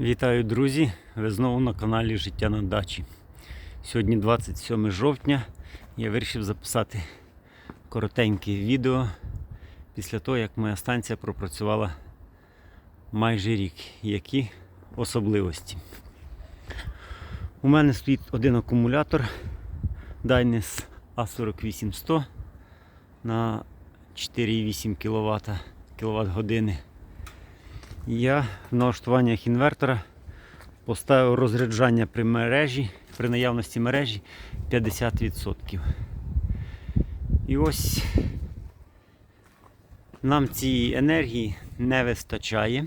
Вітаю, друзі! Ви знову на каналі Життя на дачі. Сьогодні 27 жовтня. Я вирішив записати коротеньке відео після того, як моя станція пропрацювала майже рік. Які особливості. У мене стоїть один акумулятор Dynes A48100 на 4,8 кВт, кВт години. Я в налаштуваннях інвертора поставив розряджання при мережі, при наявності мережі 50%. І ось нам цієї енергії не вистачає,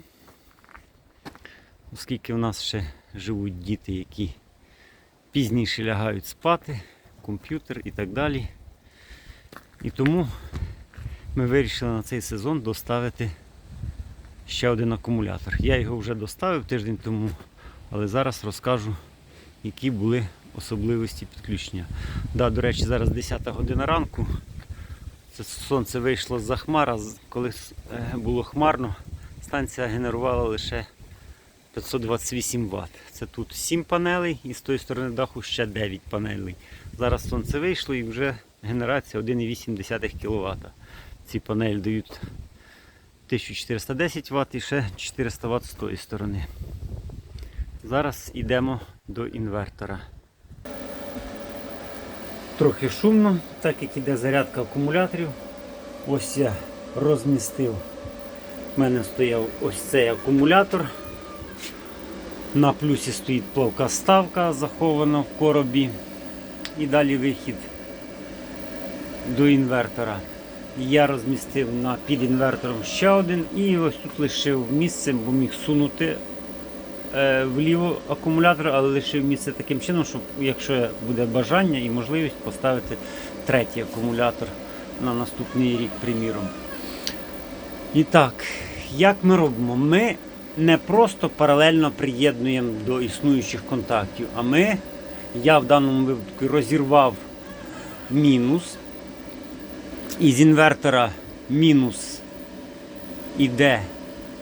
оскільки в нас ще живуть діти, які пізніше лягають спати, комп'ютер і так далі. І тому ми вирішили на цей сезон доставити ще один акумулятор. Я його вже доставив тиждень тому, але зараз розкажу, які були особливості підключення. Да, до речі, зараз 10 година ранку. Це сонце вийшло з-за хмара. Коли е, було хмарно, станція генерувала лише 528 Вт. Це тут 7 панелей і з тої сторони даху ще 9 панелей. Зараз сонце вийшло і вже генерація 1,8 кВт. Ці панелі дають 1410 Вт і ще 400 Вт з тої сторони. Зараз йдемо до інвертора. Трохи шумно, так як іде зарядка акумуляторів. Ось я розмістив. У мене стояв ось цей акумулятор. На плюсі стоїть плавка ставка, захована в коробі. І далі вихід до інвертора. Я розмістив на, під інвертором ще один і ось тут лишив місце, бо міг сунути е, вліво акумулятор, але лишив місце таким чином, щоб якщо буде бажання і можливість поставити третій акумулятор на наступний рік, приміром. І так, як ми робимо? Ми не просто паралельно приєднуємо до існуючих контактів, а ми, я в даному випадку розірвав мінус. Із інвертора мінус іде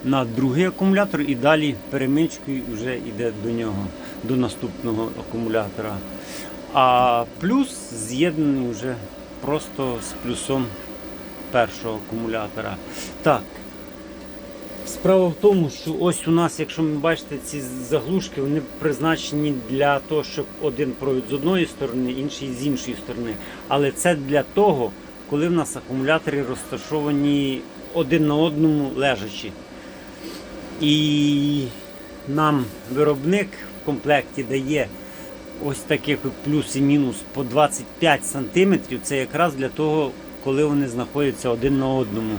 на другий акумулятор і далі перемичкою вже йде до нього, до наступного акумулятора. А плюс з'єднаний вже просто з плюсом першого акумулятора. Так. Справа в тому, що ось у нас, якщо ви бачите, ці заглушки вони призначені для того, щоб один провід з одної сторони, інший з іншої сторони. Але це для того, коли в нас акумулятори розташовані один на одному лежачі. І нам виробник в комплекті дає ось таких плюс і мінус по 25 см. Це якраз для того, коли вони знаходяться один на одному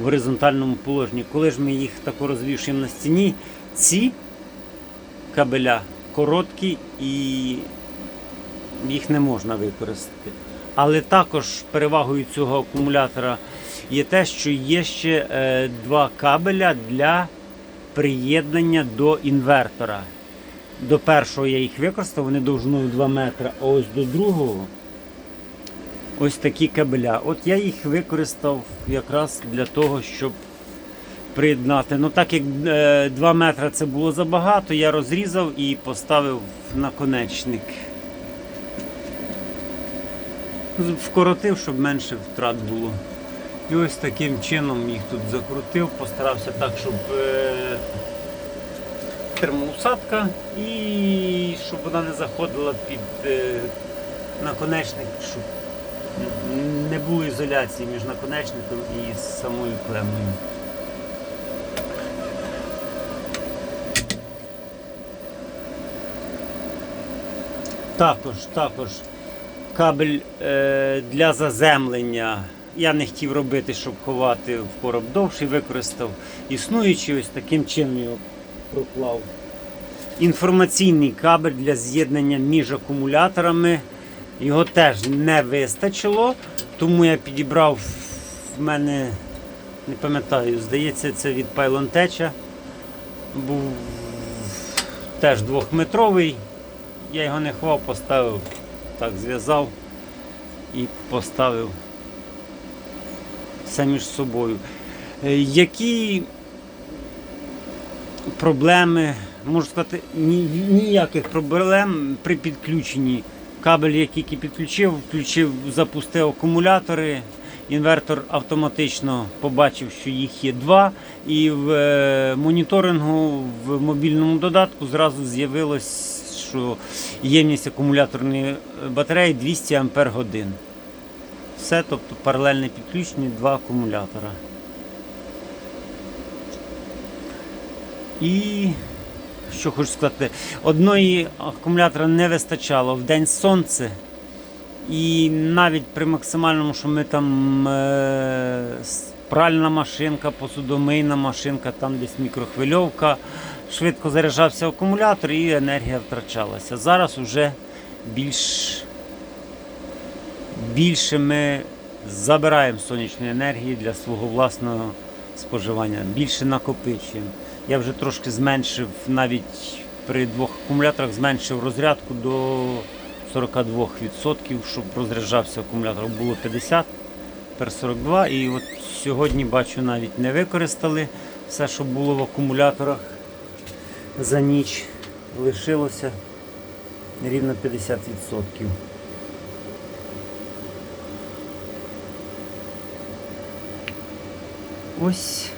в горизонтальному положенні. Коли ж ми їх тако розвішуємо на стіні, ці кабеля короткі і їх не можна використати. Але також перевагою цього акумулятора є те, що є ще е, два кабеля для приєднання до інвертора. До першого я їх використав, вони довжиною 2 метри, а ось до другого ось такі кабеля. От я їх використав якраз для того, щоб приєднати. Ну так як 2 метри це було забагато, я розрізав і поставив наконечник. Вкоротив, щоб менше втрат було. І ось таким чином їх тут закрутив, постарався так, щоб е, термоусадка і щоб вона не заходила під е, наконечник, щоб не було ізоляції між наконечником і самою клемою. Також, також кабель е, для заземлення. Я не хотів робити, щоб ховати в короб довший, використав існуючий, ось таким чином його проклав. Інформаційний кабель для з'єднання між акумуляторами. Його теж не вистачило, тому я підібрав в мене, не пам'ятаю, здається, це від Pylon Був теж двохметровий. Я його не ховав, поставив, так зв'язав і поставив все між собою. Е, Які проблеми можу сказати, ніяких проблем при підключенні. Кабель, я тільки підключив, включив, запустив акумулятори. Інвертор автоматично побачив, що їх є два. І в е, моніторингу в мобільному додатку зразу з'явилось, що ємність акумуляторної батареї 200 Ампер. Все, тобто паралельне підключення, два акумулятора. І що хочу сказати, одної акумулятора не вистачало в день сонце. І навіть при максимальному, що ми там е, пральна машинка, посудомийна машинка, там десь мікрохвильовка, швидко заряджався акумулятор і енергія втрачалася. Зараз вже більш, більше ми забираємо сонячної енергії для свого власного споживання, більше накопичуємо. Я вже трошки зменшив навіть при двох акумуляторах зменшив розрядку до 42%, щоб розряджався акумулятор. Було 50, тепер 42. І от сьогодні бачу навіть не використали все, що було в акумуляторах за ніч. Лишилося рівно 50%. Ось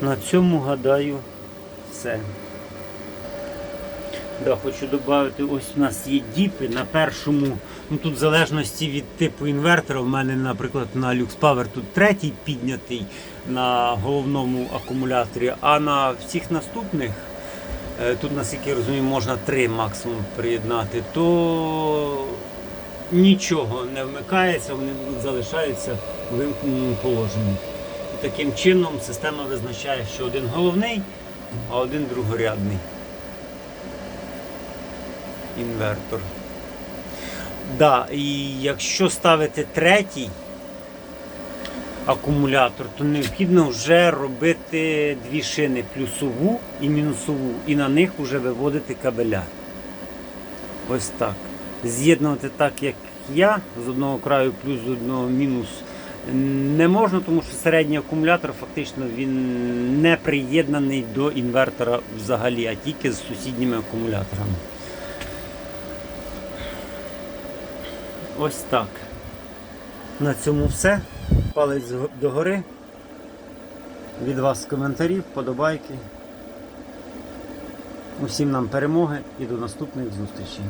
на цьому гадаю все. Да, хочу додати, ось у нас є діпи на першому, ну тут в залежності від типу інвертора, у мене, наприклад, на Lux Power тут третій піднятий на головному акумуляторі, а на всіх наступних, е, тут, наскільки я розумію, можна три максимум приєднати, то нічого не вмикається, вони залишаються в вимкненому положенні. Таким чином система визначає, що один головний, а один другорядний інвертор. Да, і якщо ставити третій акумулятор, то необхідно вже робити дві шини плюсову і мінусову, і на них вже виводити кабеля. Ось так. З'єднувати так, як я, з одного краю плюс, з одного мінус. Не можна, тому що середній акумулятор фактично він не приєднаний до інвертора взагалі, а тільки з сусідніми акумуляторами. Ось так. На цьому все. Палець догори. Від вас коментарів, вподобайки. Усім нам перемоги і до наступних зустрічей.